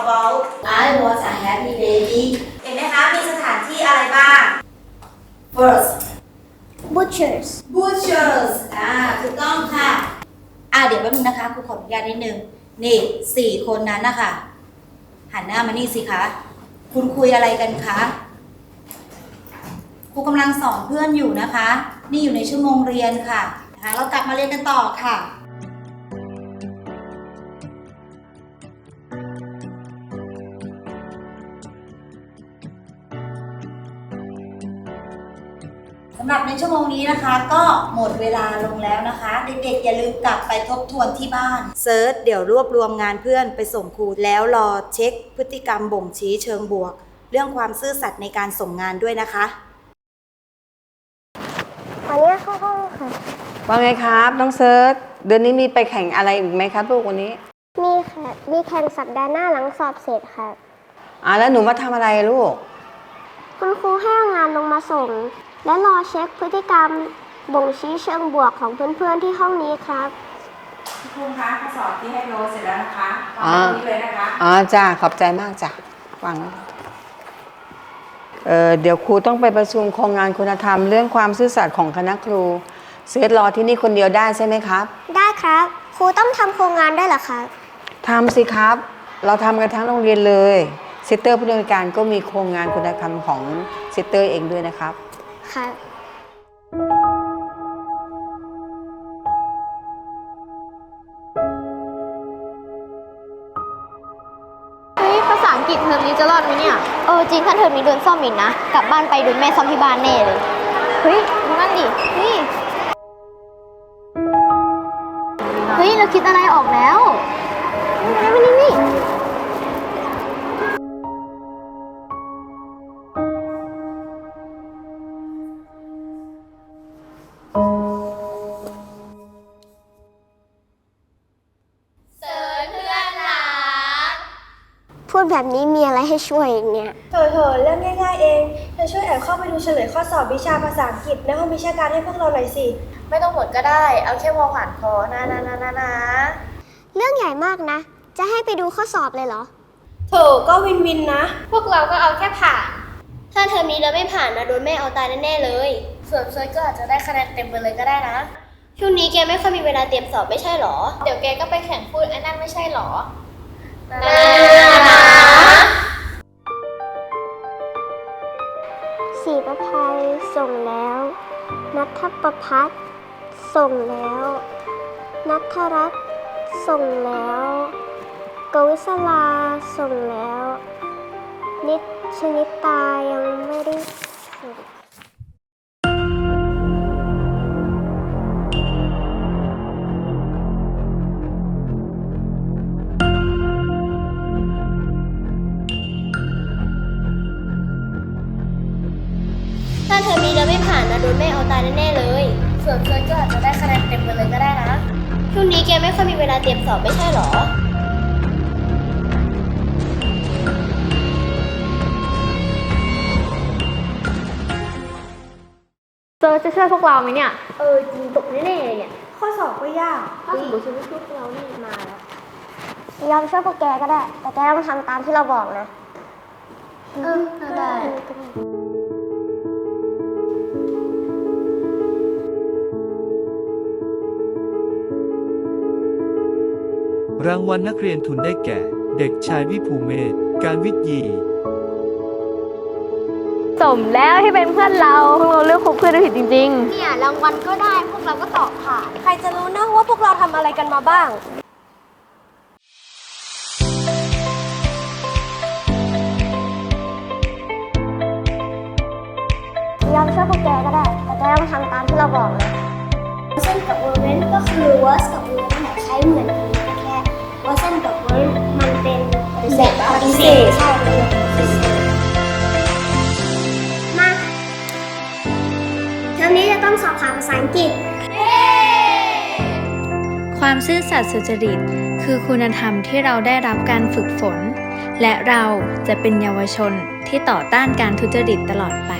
about I was a happy baby เห็นไหมคะ มีสถานที่อะไรบ้าง first butchers butchers อ่าถูกต้องค่ะ อ่าเดี๋ยวแป๊บนึงนะคะครูขออนุญาตนิดนึง นี่สี่คนนั้นนะคะหันหน้ามานี่สิคะ คุณคุยอะไรกันคะครูกำลังสอนเพื่อนอยู่นะคะ นี่อยู่ในชั่วโมงเรียนค่ะนะคะเรากลับมาเรียนกันต่อค่ะำหรับในชั่วโมงนี้นะคะ ก็หมดเวลาลงแล้วนะคะ เด็กๆ อย่าลืมกลับไปทบทวนที่บ้านเซิร์ชเดี๋ยวรวบรวมงานเพื่อนไปส่งครูแล้วรอเช็ค พฤติกรรมบ่งชี้เชิงบวก เรื่องความซื่อสัตย์ในการส่งงานด้วยนะคะขออนุญาตเข้าห้องค่ะ ว่าไงครับน้องเซิร์ชเดือนนี้มีไปแข่งอะไรอีกไหมครับลูกวันนี้มีค่ะมีแข่งสัปดาห์หน้าหลังสอบเสร็จค่ะอ่าแล้วหนูมาทำอะไรลูก คุณครูให้เอางานลงมาส่ง และรอเช็คพฤติกรรมบ่งชี้เชิงบวกของเพื่อนๆที่ห้องนี้ครับครูคะข้อสอบที่ให้โรเสร็จแล้วนะคะอ่าวางตรงนี้เลยนะคะอ๋อจ้าขอบใจมากจ้ะฟังเออเดี๋ยวครูต้องไปประชุมโครงงานคุณธรรมเรื่องความซื่อสัตย์ของคณะครูเซิร์ชรอที่นี่คนเดียวได้ใช่ไหมครับ ได้ครับ ครูต้องทำโครงงานด้วยเหรอครับทำสิครับ เราทำกันทั้งโรงเรียนเลยเซตเตอร์ผู้ดำเนินการก็มีโครงงานคุณธรรมของเซตเตอร์เองด้วยนะครับ ครับเฮ้ยภาษาอังกฤษเทอมนี้จะรอดไหมเนี่ย เออจริงถ้าเทอมนี้โดนซ่อมอีกนะ กลับบ้านไปโดนแม่ซ่อมที่บ้านแน่เลย เฮ้ยดูนั่นดินี่เฮ้ย เราคิดอะไรออกแล้วนี่มานี่นี่ พูดแบบนี้มีอะไรให้ช่วยอีกเนี่ยเถอะเถอะเรื่องง่ายๆเองเธอช่วยแอบเข้าไปดูเฉลยข้อสอบวิชาภาษาอังกฤษในห้องวิชาการให้พวกเราหน่อยสิ ไม่ต้องหมดก็ได้ เอาแค่พอผ่านพอนะนะนะนะนะเรื่องใหญ่มากนะ จะให้ไปดูข้อสอบเลยเหรอโถก็วินวินนะ พวกเราก็เอาแค่ผ่าน ถ้าเทอมนี้เราไม่ผ่านนะโดนแม่เอาตายแน่ๆเลย ส่วนเฟิร์สก็อาจจะได้คะแนนเต็มไปเลยก็ได้นะ ช่วงนี้แกไม่ค่อยมีเวลาเตรียมสอบไม่ใช่หรอ เดี๋ยวแกก็ไปแข่งพูดไอ้นั่นไม่ใช่หรอสี นัทประพัฒส่งแล้ว นัทรัตส่งแล้ว กวิศลาส่งแล้ว นิชนิตายังไม่ได้ส่ง ไม่ผ่านนะโดนแม่เอาตายแน่ๆเลยส่วนเฟิร์สก็อาจจะได้คะแนนเต็มไปเลยก็ได้นะช่วงนี้แกไม่ค่อยมีเวลาเตรียมสอบไม่ใช่หรอเจอจะช่วยพวกเราไหมเนี่ย เออจริงตกแน่ๆเลยเนี่ยข้อสอบก็ยากถ้าสมมติฉันไม่ช่วยพวกเรานี่มาแล้วยอมช่วยพวกแกก็ได้ แต่แกต้องทำตามที่เราบอกนะ เออได้ รางวัลนักเรียนทุนได้แก่ เด็กชายวิภูเมศการวิทยี สมแล้วที่เป็นเพื่อนเราพวกเราเลือกคบเพื่อนได้ผิดจริงๆเนี่ยรางวัลก็ได้พวกเราก็ตอบผ่านใครจะรู้นะว่าพวกเราทำอะไรกันมาบ้าง ยอมช่วยพวกแกก็ได้ แต่แกต้องทำตามที่เราบอกนะเส้นกับเวอร์เวนก็คือ was กับ will นั่นแหละใช้เหมือนกัน แบบปฏิเสธใช่เป็นแบบปฏิเสธมาเทอมนี้จะต้องสอบผ่านภาษาอังกฤษ ความซื่อสัตย์สุจริต คือคุณธรรมที่เราได้รับการฝึกฝน และเราจะเป็นเยาวชนที่ต่อต้านการทุจริตตลอดไป